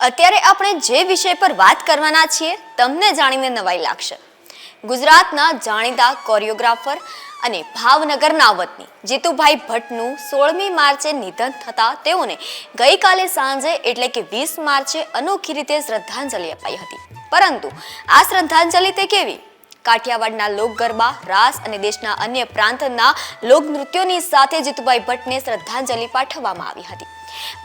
અત્યારે આપણે જે વિષય પર વાત કરવાના છીએ, તમને જાણીને નવાઈ લાગશે. ગુજરાતના જાણીતા કોરિયોગ્રાફર અને ભાવનગરના વતની જીતુભાઈ ભટ્ટનું સોળમી માર્ચે નિધન થતા તેઓને ગઈકાલે સાંજે એટલે કે વીસ માર્ચે અનોખી રીતે શ્રદ્ધાંજલિ અપાઈ હતી. પરંતુ આ શ્રદ્ધાંજલિ તે કેવી? કાઠિયાવાડના લોક ગરબા રાસ અને દેશના અન્ય પ્રાંતના લોક નૃત્યોની સાથે જીતુભાઈ ભટ્ટને શ્રદ્ધાંજલિ પાઠવવામાં આવી હતી.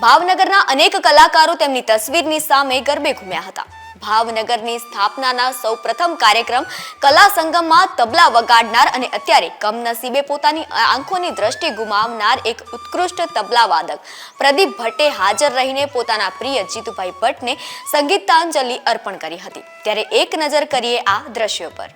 ભાવનગરના અનેક કલાકારો તેમની તસવીરની સામે ગરબે ઘૂમ્યા હતા. ભાવનગરની સ્થાપનાના સૌ પ્રથમ કાર્યક્રમ કલા સંગમમાં તબલા વગાડનાર અને અત્યારે કમનસીબે પોતાની આંખોની દ્રષ્ટિ ગુમાવનાર એક ઉત્કૃષ્ટ તબલા વાદક પ્રદીપ ભટ્ટે હાજર રહીને પોતાના પ્રિય જીતુભાઈ ભટ્ટને સંગીતાંજલિ અર્પણ કરી હતી. ત્યારે એક નજર કરીએ આ દ્રશ્યો પર.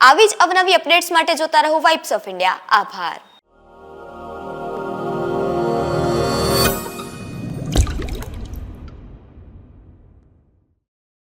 આવી જ અવનવી અપડેટ્સ માટે જોતા રહો વાઇબ્સ ઓફ ઇન્ડિયા આભાર.